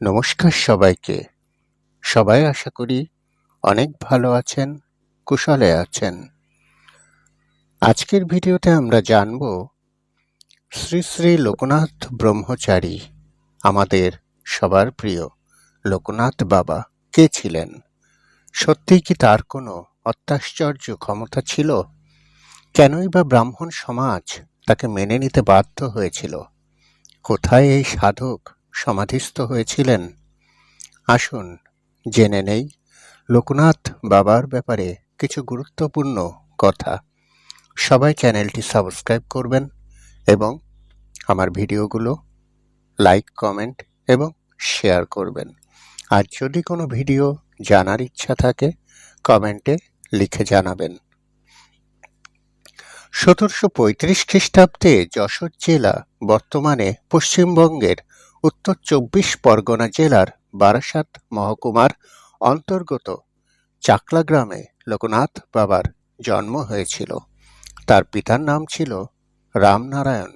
নমস্কার সবাইকে। সবাই আশা করি অনেক ভালো আছেন, কুশলে আছেন। আজকের ভিডিওতে আমরা জানব শ্রী শ্রী লোকনাথ ব্রহ্মচারী, আমাদের সবার প্রিয় লোকনাথ বাবা কে ছিলেন? সত্যিই কি তার কোনো অত্যাশ্চর্য ক্ষমতা ছিল? কেনই বা ব্রাহ্মণ সমাজ তাকে মেনে নিতে বাধ্য হয়েছিল? কোথায় এই সাধক? সমাধিস্থ হয়েছিলেন। আসুন, জেনে নেই, লোকনাথ বাবার ব্যাপারে কিছু গুরুত্বপূর্ণ কথা। সবাই চ্যানেলটি সাবস্ক্রাইব করবেন এবং আমার ভিডিওগুলো লাইক, কমেন্ট এবং শেয়ার করবেন। আর যদি কোনো ভিডিও জানার ইচ্ছা থাকে, কমেন্টে লিখে জানাবেন। সতেরোশো পঁয়ত্রিশ খ্রিস্টাব্দে যশোর জেলা বর্তমানে পশ্চিমবঙ্গের উত্তর চব্বিশ পরগনা জেলার বারাসাত মহকুমার অন্তর্গত চাকলা গ্রামে লোকনাথ বাবার জন্ম হয়েছিল। তার পিতার নাম ছিল রামনারায়ণ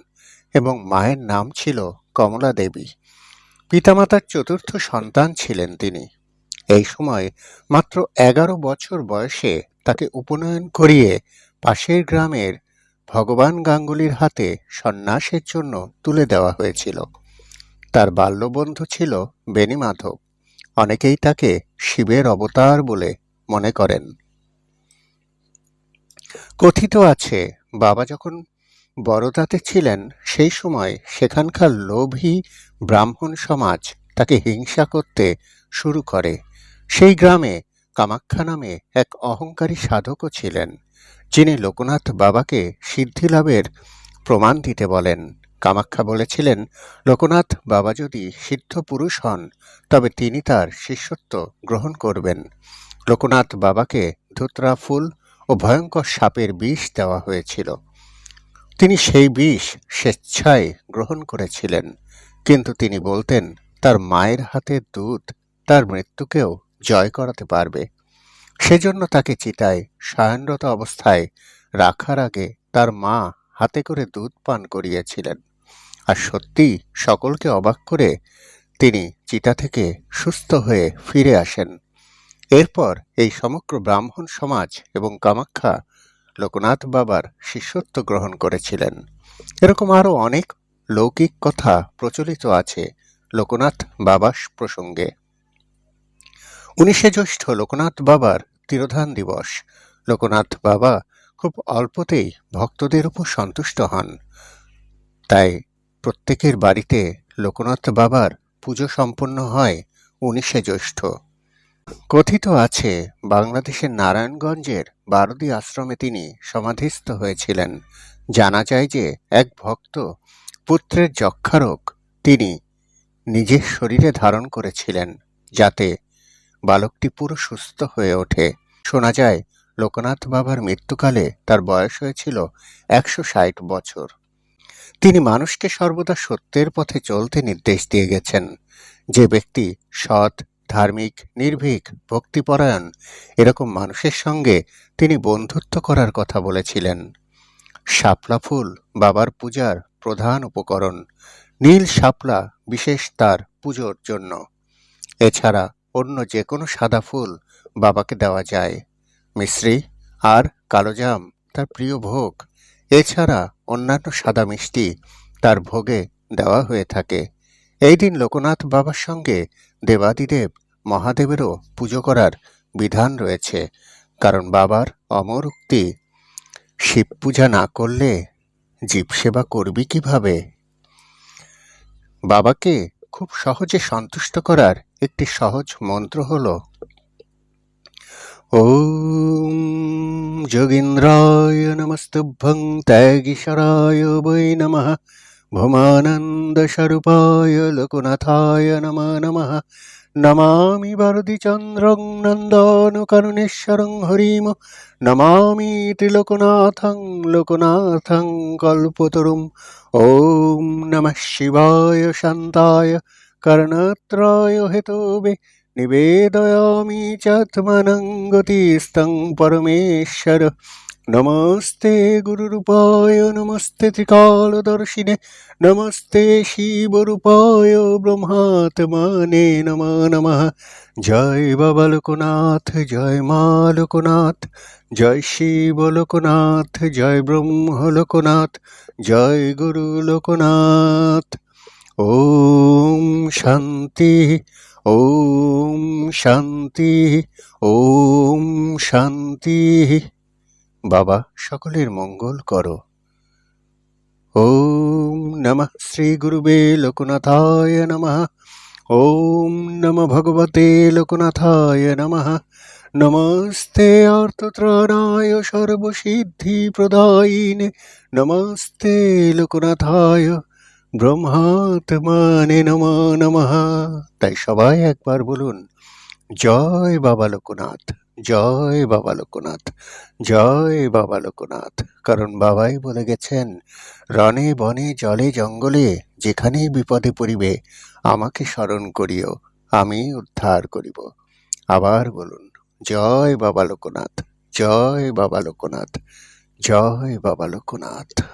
এবং মায়ের নাম ছিল কমলা দেবী। পিতামাতার চতুর্থ সন্তান ছিলেন তিনি। এই সময় মাত্র এগারো বছর বয়সে তাকে উপনয়ন করিয়ে পাশের গ্রামের ভগবান গাঙ্গুলির হাতে সন্ন্যাসের জন্য তুলে দেওয়া হয়েছিল। তার বাল্যবন্ধু ছিল বেনি মাধব। অনেকেই তাকে শিবের অবতার বলে মনে করেন। কথিত আছে, বাবা যখন বড়দাতে ছিলেন, সেই সময় সেখানকার লোভী ব্রাহ্মণ সমাজ তাকে হিংসা করতে শুরু করে। সেই গ্রামে কামাখ্যা নামে এক অহংকারী সাধকও ছিলেন, যিনি লোকনাথ বাবাকে সিদ্ধিলাভের প্রমাণ দিতে বলেন। কামাখ্যা বলেছিলেন, লোকনাথ বাবা যদি সিদ্ধ পুরুষ হন, তবে তিনি তার শিষ্যত্ব গ্রহণ করবেন। লোকনাথ বাবাকে ধুতরা ফুল ও ভয়ঙ্কর সাপের বিষ দেওয়া হয়েছিল। তিনি সেই বিষ স্বেচ্ছায় গ্রহণ করেছিলেন, কিন্তু তিনি বলতেন, তার মায়ের হাতে দুধ তার মৃত্যুকেও জয় করাতে পারবে। সেজন্য তাকে চিতায় সায়নরত অবস্থায় রাখার আগে তার মা হাতে করে দুধ পান করিয়েছিলেন। আর সত্যি সকলকে অবাক করে তিনি চিতা থেকে সুস্থ হয়ে ফিরে আসেন। এরপর এই সমগ্র ব্রাহ্মণ সমাজ এবং কামাখ্যা লোকনাথ বাবার শিষ্যত্ব গ্রহণ করেছিলেন। এরকম আরও অনেক লৌকিক কথা প্রচলিত আছে লোকনাথ বাবার প্রসঙ্গে। উনিশে জ্যৈষ্ঠ লোকনাথ বাবার তিরোধান দিবস। লোকনাথ বাবা খুব অল্পতেই ভক্তদের উপর সন্তুষ্ট হন। তাই প্রত্যেকের বাড়িতে লোকনাথ বাবার পুজো সম্পন্ন হয় উনিশে জ্যৈষ্ঠ। কথিত আছে, বাংলাদেশের নারায়ণগঞ্জের বারদি আশ্রমে তিনি সমাধিস্থ হয়েছিলেন। জানা যায় যে এক ভক্ত পুত্রের যক্ষারোগ তিনি নিজের শরীরে ধারণ করেছিলেন, যাতে বালকটি পুরো সুস্থ হয়ে ওঠে। শোনা যায়, লোকনাথ বাবার মৃত্যুকালে তার বয়স হয়েছিল একশো ষাট বছর। তিনি মানুষকে সর্বদা সত্যের পথে চলতে নির্দেশ দিয়ে গেছেন। যে ব্যক্তি সৎ, ধার্মিক, নির্ভীক, ভক্তিপরায়ণ, এরকম মানুষের সঙ্গে তিনি বন্ধুত্ব করার কথা বলেছিলেন। শাপলা ফুল বাবার পূজার প্রধান উপকরণ, নীল শাপলা বিশেষ তার পুজোর জন্য। এছাড়া অন্য যে কোনো সাদা ফুল বাবাকে দেওয়া যায়। মিশ্রি আর কালোজাম তার প্রিয় ভোগ। এছাড়া অন্যান্য সাদা মিষ্টি তার ভোগে দেওয়া হয়ে থাকে। এই দিন লোকনাথ বাবার সঙ্গে দেবাদিদেব মহাদেবেরও পুজো করার বিধান রয়েছে। কারণ বাবার অমর উক্তি, শিব পূজা না করলে জীব সেবা করবি কীভাবে? বাবাকে খুব সহজে সন্তুষ্ট করার একটি সহজ মন্ত্র হল ॐ जोगीन्द्राय नमस्तुभ्यं तैगिशराय वै नमः भुमानन्दशरूपाय लोकनाथाय नमो नमः नमामि वरदिचन्द्रं नन्दानुकरुणेश्वरं हरिं नमामि त्रिलोकनाथं लोकनाथं कल्पतरुम् ॐ नमः शिवाय शान्ताय कर्णत्राय हेतुवे নিবেদয়ামি চাত্মনং গতিস্তং পরমেশ্বর নমস্তে গুরুরূপায় নমস্তে ত্রিকালদর্শিনে নমস্তে শিবরূপায় ব্রহ্মাত্মনে নম নম জয় বাবা লোকনাথ জয় মা লোকনাথ জয় শিব লোকনাথ জয় ব্রহ্ম লোকনাথ জয় গুরু লোকনাথ ওম শান্ত শান্তি, ওম শান্তি ওম শান্তি। বাবা, সকলের মঙ্গল করো। ওম নমঃ শ্রী গুরুবে লোকনাথায় নমঃ। ওম নম ভগবতে লোকনাথায় নমঃ। নমস্তে অর্থত্রাণায় সর্বসিদ্ধি প্রদায়িনে নমস্তে লোকনাথায় ব্রহ্মাত্মানে নম নমঃ। তাই সবাই একবার বলুন, জয় বাবা লোকনাথ, জয় বাবা লোকনাথ, জয় বাবা লোকনাথ। কারণ বাবাই বলে গেছেন, রণে বনে জলে জঙ্গলে যেখানেই বিপদে পড়িবে, আমাকে স্মরণ করিও, আমি উদ্ধার করিব। আবার বলুন, জয় বাবা লোকনাথ, জয় বাবা লোকনাথ, জয় বাবা লোকনাথ।